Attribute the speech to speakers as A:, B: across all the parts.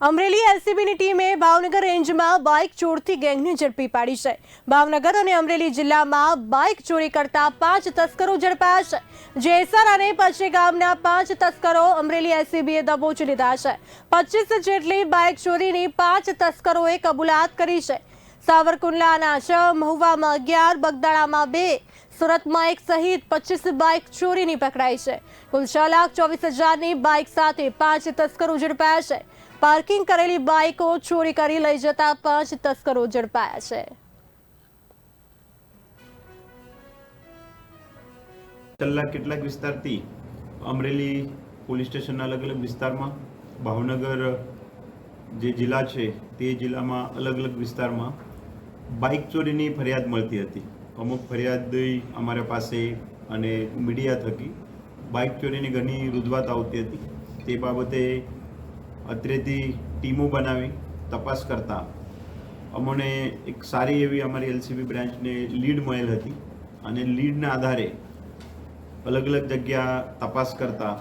A: અમરેલી એલસીબીની ટીમે ભાવનગર રેન્જમાં બાઇક ચોરથી ગેંગને ઝડપી પાડી છે. ભાવનગર અને અમરેલી જિલ્લામાં બાઇક ચોરી કરતા પાંચ તસ્કરો ઝડપાયા છે. જેસર અને પછી ગામના પાંચ તસ્કરો અમરેલી એલસીબીએ દબોચી લીધા છે. પચીસ જેટલી બાઇક ચોરીની પાંચ તસ્કરોએ કબૂલાત કરી છે. સાવરકુંડલાના છ મહુવામાં અગિયાર, બગદાણામાં બે, સુરતમાં એક સહિત પચીસ બાઇક ચોરીની પકડાઈ છે. કુલ છ લાખ ચોવીસ હજારની બાઇક સાથે પાંચ તસ્કરો ઝડપાયા છે. પાર્કિંગ કરેલી બાઇકો ચોરી કરી લઈ જતા પાંચ તસ્કરો ઝડપાયા છે.
B: છેલ્લા કેટલાક વિસ્તારથી અમરેલી પોલીસ સ્ટેશનના અલગ અલગ વિસ્તારમાં, ભાવનગર જે જિલ્લા છે તે જિલ્લામાં અલગ અલગ વિસ્તારમાં બાઇક ચોરીની ફરિયાદ મળતી હતી. અમુક ફરિયાદ અમારા પાસે અને મીડિયા થકી બાઇક ચોરીની ઘણી રૂજવાત આવતી હતી. તે બાબતે અત્રેથી ટીમો બનાવી તપાસ કરતા અમને એક સારી એવી અમારી એલસીબી બ્રાન્ચને લીડ મળેલ હતી અને લીડના આધારે અલગ અલગ જગ્યા તપાસ કરતા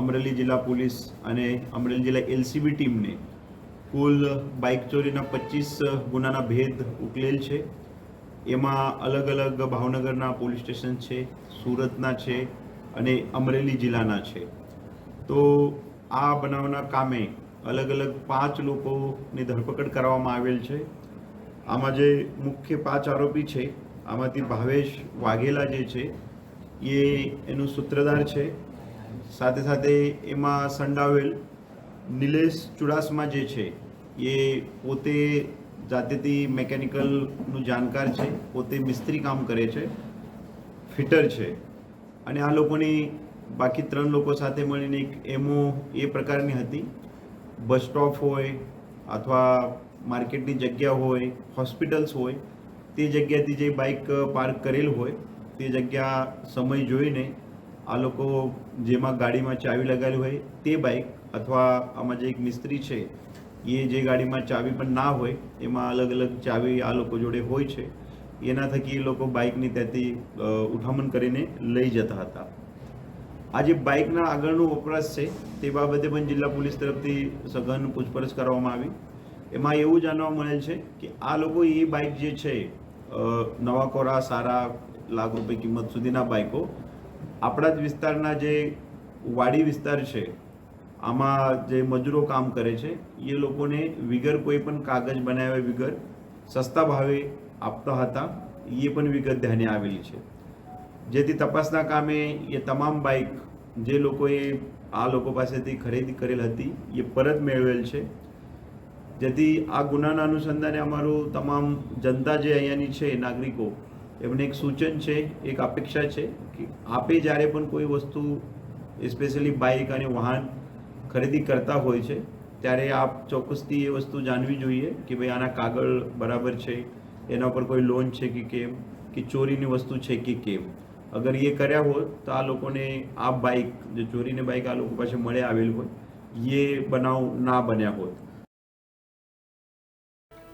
B: અમરેલી જિલ્લા પોલીસ અને અમરેલી જિલ્લા એલસીબી ટીમને કુલ બાઇક ચોરીના પચીસ ગુનાના ભેદ ઉકલેલ છે. એમાં અલગ અલગ ભાવનગરના પોલીસ સ્ટેશન છે, સુરતના છે અને અમરેલી જિલ્લાના છે. તો આ બનાવના કામે અલગ અલગ પાંચ લોકોની ધરપકડ કરવામાં આવેલ છે. આમાં જે મુખ્ય પાંચ આરોપી છે, આમાંથી ભાવેશ વાઘેલા જે છે, એ એનું સૂત્રધાર છે. સાથે સાથે એમાં સંડાવેલ નિલેશ ચુડાસમા જે છે એ પોતે જાતેથી મેકેનિકલનું જાણકાર છે, પોતે મિસ્ત્રી કામ કરે છે, ફિટર છે. અને આ લોકોની બાકી ત્રણ લોકો સાથે મળીને એક એમો એ પ્રકારની હતી. બસ સ્ટોપ હોય અથવા માર્કેટની જગ્યા હોય, હોસ્પિટલ્સ હોય, તે જગ્યાથી જે બાઇક પાર્ક કરેલ હોય, તે જગ્યા સમય જોઈને આ લોકો જેમાં ગાડીમાં ચાવી લગાવેલી હોય, તે બાઇક અથવા આમાં જે એક મિસ્ત્રી છે એ જે ગાડીમાં ચાવી પણ ના હોય, એમાં અલગ અલગ ચાવી આ લોકો જોડે હોય છે. એના થકી એ લોકો બાઇકની ત્યાંથી ઉઠામણ કરીને લઈ જતા હતા. આ જે બાઇકના આગળનો વપરાશ છે, તે બાબતે પણ જિલ્લા પોલીસ તરફથી સઘન પૂછપરછ કરવામાં આવી. એમાં એવું જાણવા મળેલ છે કે આ લોકો એ બાઇક જે છે નવા કોરા, સારા લાખ રૂપિયા કિંમત સુધીના બાઇકો, આપણા જ વિસ્તારના જે વાડી વિસ્તાર છે આમાં જે મજૂરો કામ કરે છે, એ લોકોને વિગર કોઈ પણ કાગજ બનાવ્યા વિગર, સસ્તા ભાવે આપતા હતા, એ પણ વિગત ધ્યાને આવેલી છે. જેથી તપાસના કામે એ તમામ બાઇક જે લોકોએ આ લોકો પાસેથી ખરીદી કરેલ હતી, એ પરત મેળવેલ છે. જેથી આ ગુનાના અનુસંધાને અમારું તમામ જનતા જે અહીંયાની છે, નાગરિકો, એમને એક સૂચન છે, એક અપેક્ષા છે કે આપે જ્યારે પણ કોઈ વસ્તુ સ્પેશિયલી બાઇક અને વાહન ખરીદી કરતા હોય છે, ત્યારે આપ ચોક્કસથી એ વસ્તુ જાણવી જોઈએ કે ભાઈ આના કાગળ બરાબર છે, એના પર કોઈ લોન છે કે કેમ, કે ચોરીની વસ્તુ છે કે કેમ. અગર એ કર્યા હોય તો આ લોકોને આ બાઇક જે ચોરીને બાઇક આ લોકો પાસે મળે આવેલ હોય એ બનાવ ના બન્યા હોત.